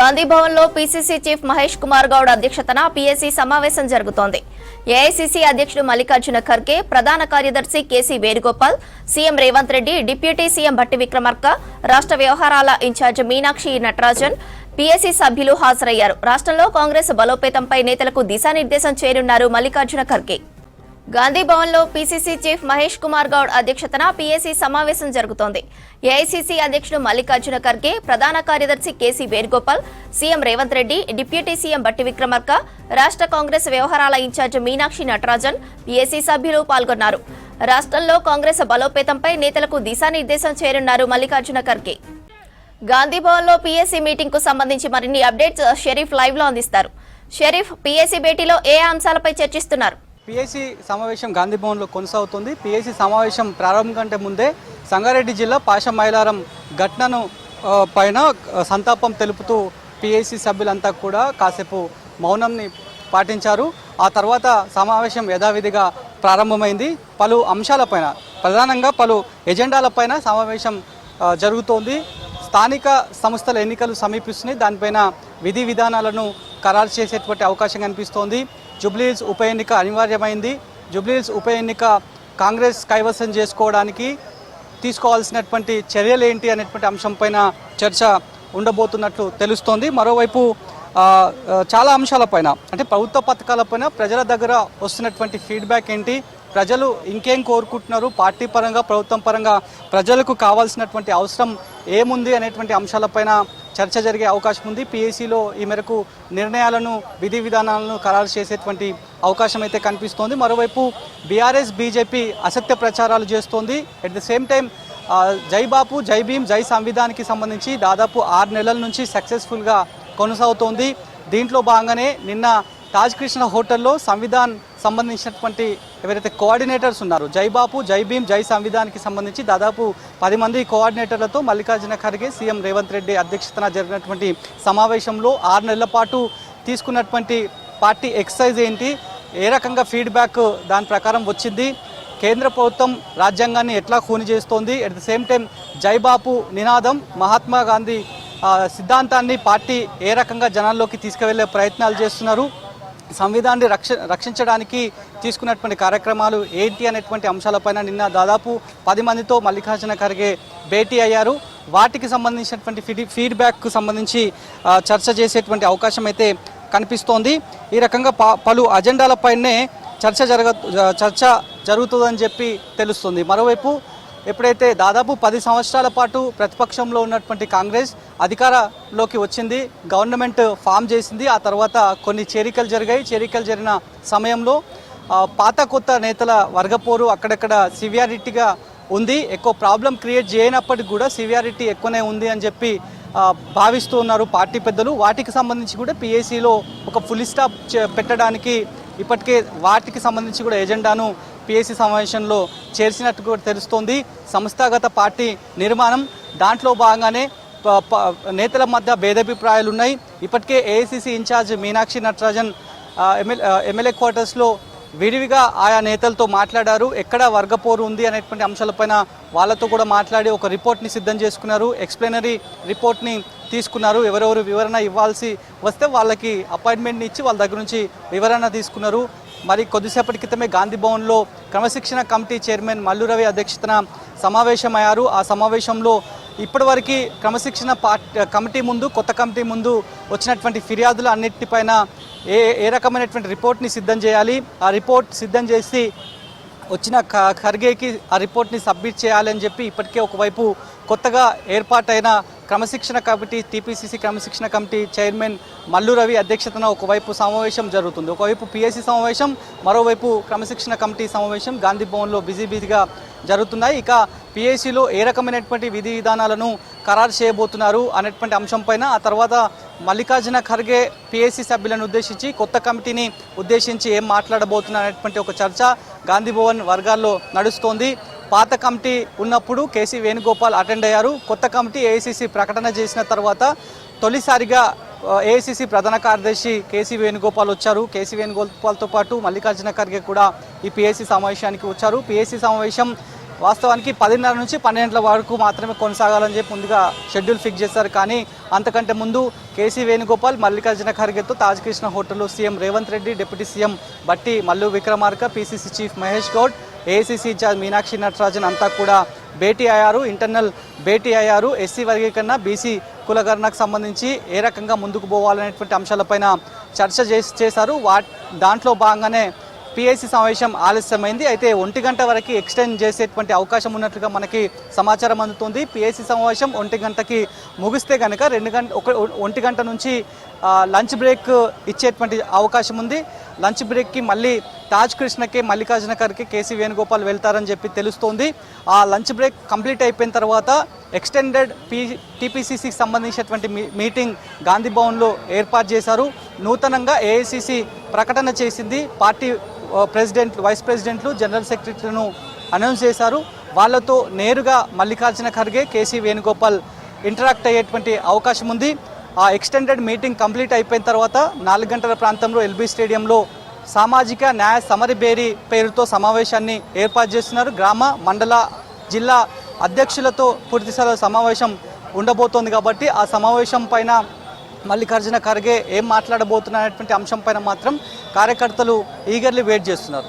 గాంధీ లో PCC chief Mahesh Kumar Goud అధ్యక్షతన PSC సమావేశం జరుగుతోంది. ఏఐసీసీ అధ్యక్షుడు మల్లికార్జున ఖర్గే ప్రధాన కార్యదర్శి KC Venugopal CM Revanth Reddy deputy CM Bhatti Vikramarka రాష్ట్ర వ్యవహారాల ఇన్ఛార్జ్ మీనాక్షి నటరాజన్ పీఎస్సీ సభ్యులు హాజరయ్యారు. రాష్ట్రంలో కాంగ్రెస్ బలోపేతంపై నేతలకు దిశానిర్దేశం చేయనున్నారు మల్లికార్జున ఖర్గే. గాంధీ భవన్లో పీసీసీ చీఫ్ మహేష్ కుమార్ గౌడ్ అధ్యక్షతన పీఏసీ సమావేశం జరుగుతోంది. ఏఐసీసీ అధ్యక్షుడు మల్లికార్జున ఖర్గే ప్రధాన కార్యదర్శి KC Venugopal CM Revanth Reddy deputy CM Bhatti Vikramarka రాష్ట్ర కాంగ్రెస్ వ్యవహారాల ఇన్ఛార్జ్ మీనాక్షి నటరాజన్ పీఏసీ సభ్యులు పాల్గొన్నారు. రాష్ట్రంలో కాంగ్రెస్ బలోపేతంపై నేతలకు దిశానిర్దేశం చేరున్నారు మల్లికార్జున ఖర్గే. గాంధీ భవన్లో పీఎస్సీ మీటింగ్కు సంబంధించి మరిన్ని అప్డేట్స్ షరీఫ్ లైవ్లో అందిస్తారు. షరీఫ్ పీఎస్సీ భేటీలో ఏ అంశాలపై చర్చిస్తున్నారు? పిఎస్సి సమావేశం గాంధీ భవన్లో కొనసాగుతుంది. పిఎస్సి సమావేశం ప్రారంభం కంటే ముందే సంగారెడ్డి జిల్లా పాష మైలారం ఘటనను పైన సంతాపం తెలుపుతూ పిఎస్సి సభ్యులంతా కూడా కాసేపు మౌనంని పాటించారు. ఆ తర్వాత సమావేశం యథావిధిగా ప్రారంభమైంది. పలు అంశాలపైన ప్రధానంగా పలు ఎజెండాలపైన సమావేశం జరుగుతోంది. స్థానిక సంస్థల ఎన్నికలు సమీపిస్తున్నాయి. దానిపైన విధి విధానాలను ఖరారు చేసేటువంటి అవకాశం కనిపిస్తోంది. జూబ్లీహిల్స్ ఉప ఎన్నిక అనివార్యమైంది. జూబ్లీహిల్స్ ఉప ఎన్నిక కాంగ్రెస్ కైవసం చేసుకోవడానికి తీసుకోవాల్సినటువంటి చర్యలు ఏంటి అనేటువంటి అంశంపైన చర్చ ఉండబోతున్నట్లు తెలుస్తోంది. మరోవైపు చాలా అంశాలపైన అంటే ప్రభుత్వ పథకాలపైన ప్రజల దగ్గర వస్తున్నటువంటి ఫీడ్బ్యాక్ ఏంటి? ప్రజలు ఇంకేం కోరుకుంటున్నారు? పార్టీ పరంగా ప్రభుత్వం పరంగా ప్రజలకు కావాల్సినటువంటి అవసరం ఏముంది అనేటువంటి అంశాలపైన చర్చ జరిగే అవకాశం ఉంది. పిఎస్సిలో ఈ మేరకు నిర్ణయాలను విధి విధానాలను ఖరారు చేసేటువంటి అవకాశం అయితే కనిపిస్తోంది. మరోవైపు బీఆర్ఎస్ బీజేపీ అసత్య ప్రచారాలు చేస్తోంది. అట్ ద సేమ్ టైం జై బాపు జై భీమ్ జై సంవిధానికి సంబంధించి దాదాపు ఆరు నెలల నుంచి సక్సెస్ఫుల్గా కొనసాగుతోంది. దీంట్లో భాగంగానే నిన్న తాజ్ కృష్ణ హోటల్లో సంవిధాన్ సంబంధించినటువంటి ఎవరైతే కోఆర్డినేటర్స్ ఉన్నారు జై బాపు జై భీమ్ జై సంవిధానికి సంబంధించి దాదాపు పది మంది కోఆర్డినేటర్లతో మల్లికార్జున ఖర్గే సీఎం రేవంత్ రెడ్డి అధ్యక్షతన జరిగినటువంటి సమావేశంలో ఆరు నెలల పాటు తీసుకున్నటువంటి పార్టీ ఎక్సర్సైజ్ ఏంటి ఏ రకంగా ఫీడ్బ్యాక్ దాని ప్రకారం వచ్చింది కేంద్ర ప్రభుత్వం రాజ్యాంగాన్ని ఎట్లా ఖూని చేస్తోంది at the same time Jai Bapu నినాదం మహాత్మా గాంధీ సిద్ధాంతాన్ని పార్టీ ఏ రకంగా జనాల్లోకి తీసుకువెళ్ళే ప్రయత్నాలు చేస్తున్నారు. సంవిధాన్ని రక్ష రక్షించడానికి తీసుకున్నటువంటి కార్యక్రమాలు ఏంటి అనేటువంటి అంశాలపైన నిన్న దాదాపు పది మందితో మల్లికార్జున ఖర్గే భేటీ అయ్యారు. వాటికి సంబంధించినటువంటి ఫీడ్ ఫీడ్బ్యాక్కు సంబంధించి చర్చ చేసేటువంటి అవకాశం అయితే కనిపిస్తోంది. ఈ రకంగా ప- పలు అజెండాలపైనే చర్చ జరగ చర్చ జరుగుతుందని చెప్పి తెలుస్తుంది. మరోవైపు ఎప్పుడైతే దాదాపు పది సంవత్సరాల పాటు ప్రతిపక్షంలో ఉన్నటువంటి కాంగ్రెస్ అధికారంలోకి వచ్చింది గవర్నమెంట్ ఫామ్ చేసింది ఆ తర్వాత కొన్ని చేరికలు జరిగాయి. చేరికలు జరిగిన సమయంలో పాత కొత్త నేతల వర్గపోరు అక్కడక్కడ సివియారిటీగా ఉంది. ఎక్కువ ప్రాబ్లం క్రియేట్ చేయనప్పటికి కూడా సివియారిటీ ఎక్కువనే ఉంది అని చెప్పి భావిస్తూ ఉన్నారు పార్టీ పెద్దలు. వాటికి సంబంధించి కూడా పిఏసీలో ఒక ఫుల్ స్టాప్ పెట్టడానికి ఇప్పటికే వాటికి సంబంధించి కూడా ఎజెండాను పిఎస్సి సమావేశంలో చేర్చినట్టు కూడా తెలుస్తోంది. సంస్థాగత పార్టీ నిర్మాణం దాంట్లో భాగంగానే ప- ప- నేతల మధ్య భేదాభిప్రాయాలు ఉన్నాయి. ఇప్పటికే AICC incharge Meenakshi Natarajan MLA MLA క్వార్టర్స్లో విడివిగా ఆయా నేతలతో మాట్లాడారు. ఎక్కడ వర్గపోరు ఉంది అనేటువంటి అంశాలపైన వాళ్ళతో కూడా మాట్లాడి ఒక రిపోర్ట్ని సిద్ధం చేసుకున్నారు. ఎక్స్ప్లెనరీ రిపోర్ట్ని తీసుకున్నారు. ఎవరెవరు వివరణ ఇవ్వాల్సి వస్తే వాళ్ళకి అపాయింట్మెంట్ని ఇచ్చి వాళ్ళ దగ్గర నుంచి వివరణ తీసుకున్నారు. మరి కొద్దిసేపటి క్రితమే గాంధీ భవన్లో క్రమశిక్షణ కమిటీ చైర్మన్ మల్లురవి అధ్యక్షతన సమావేశమయ్యారు. ఆ సమావేశంలో ఇప్పటివరకు క్రమశిక్షణ కమిటీ ముందు కొత్త కమిటీ ముందు వచ్చినటువంటి ఫిర్యాదులు అన్నిటిపైన ఏ ఏ రకమైనటువంటి రిపోర్ట్ని సిద్ధం చేయాలి? ఆ రిపోర్ట్ సిద్ధం చేసి వచ్చిన ఖ- ఖర్గేకి ఆ రిపోర్ట్ని సబ్మిట్ చేయాలని చెప్పి ఇప్పటికే ఒకవైపు కొత్తగా ఏర్పాటైన క్రమశిక్షణ కమిటీ టీపీసీసీ క్రమశిక్షణ కమిటీ చైర్మన్ మల్లు రవి అధ్యక్షతన ఒకవైపు సమావేశం జరుగుతుంది. ఒకవైపు పిఎస్సి సమావేశం మరోవైపు క్రమశిక్షణ కమిటీ సమావేశం గాంధీ భవన్లో బిజీ బిజీగా జరుగుతున్నాయి. ఇక పిఎస్సిలో ఏ రకమైనటువంటి విధి విధానాలను ఖరారు చేయబోతున్నారు అనేటువంటి అంశంపైన ఆ తర్వాత మల్లికార్జున ఖర్గే పిఎస్సి సభ్యులను ఉద్దేశించి కొత్త కమిటీని ఉద్దేశించి ఏం మాట్లాడబోతున్నారు అనేటువంటి ఒక చర్చ గాంధీ భవన్ వర్గాల్లో నడుస్తోంది. పాత కమిటీ ఉన్నప్పుడు కేసీ వేణుగోపాల్ అటెండ్ అయ్యారు. కొత్త కమిటీ ఏఐసిసి ప్రకటన చేసిన తర్వాత తొలిసారిగా ఏఐసిసి ప్రధాన కార్యదర్శి కేసీ వేణుగోపాల్ వచ్చారు. కేసీ వేణుగోపాల్తో పాటు మల్లికార్జున ఖర్గే కూడా ఈ పిఎస్సి సమావేశానికి వచ్చారు. పిఎస్సి సమావేశం వాస్తవానికి పదిన్నర నుంచి పన్నెండుల వరకు మాత్రమే కొనసాగాలని చెప్పి ముందుగా షెడ్యూల్ ఫిక్స్ చేశారు. కానీ అంతకంటే ముందు కేసీ వేణుగోపాల్ మల్లికార్జున ఖర్గేతో తాజకృష్ణ హోటల్లో CM Revanth Reddy deputy CM Bhatti Mallu Vikramarka PCC chief Mahesh Goud ACC incharge Meenakshi Natarajan అంతా కూడా భేటీ అయ్యారు. ఇంటర్నల్ భేటీ అయ్యారు. ఎస్సీ వర్గీకరణ బీసీ కులగణనకు సంబంధించి ఏ రకంగా ముందుకు పోవాలనేటువంటి అంశాలపైన చర్చ చేసి చేశారు. వా దాంట్లో భాగంగానే పిఐసి సమావేశం ఆలస్యమైంది. అయితే ఒంటి గంట వరకు ఎక్స్టెండ్ చేసేటువంటి అవకాశం ఉన్నట్లుగా మనకి సమాచారం అందుతుంది. పిఐసి సమావేశం ఒంటి గంటకి ముగిస్తే కనుక రెండు గంట ఒక ఒంటి గంట నుంచి లంచ్ బ్రేక్ ఇచ్చేటువంటి అవకాశం ఉంది. లంచ్ బ్రేక్కి మళ్ళీ తాజ్ కృష్ణకి మల్లికార్జున ఖర్గే కేసీ వేణుగోపాల్ వెళ్తారని చెప్పి తెలుస్తోంది. ఆ లంచ్ బ్రేక్ కంప్లీట్ అయిపోయిన తర్వాత ఎక్స్టెండెడ్ పీ టీపీసీసీకి సంబంధించినటువంటి మీ మీటింగ్ గాంధీ భవన్లో ఏర్పాటు చేశారు. నూతనంగా ఏఐసీసీ ప్రకటన చేసింది. పార్టీ ప్రెసిడెంట్ వైస్ ప్రెసిడెంట్లు జనరల్ సెక్రటరీలను అనౌన్స్ చేశారు. వాళ్ళతో నేరుగా మల్లికార్జున ఖర్గే కేసీ వేణుగోపాల్ ఇంటరాక్ట్ అయ్యేటువంటి అవకాశం ఉంది. ఆ ఎక్స్టెండెడ్ మీటింగ్ కంప్లీట్ అయిపోయిన తర్వాత నాలుగు గంటల ప్రాంతంలో ఎల్బీ స్టేడియంలో సామాజిక న్యాయ సమరబేరి పేరుతో సమావేశాన్ని ఏర్పాటు చేస్తున్నారు. గ్రామ మండల జిల్లా అధ్యక్షులతో పూర్తిస్థాయిలో సమావేశం ఉండబోతోంది కాబట్టి ఆ సమావేశం పైన మల్లికార్జున ఖర్గే ఏం మాట్లాడబోతున్నటువంటి అంశం పైన మాత్రం కార్యకర్తలు ఈగర్లీ వెయిట్ చేస్తున్నారు.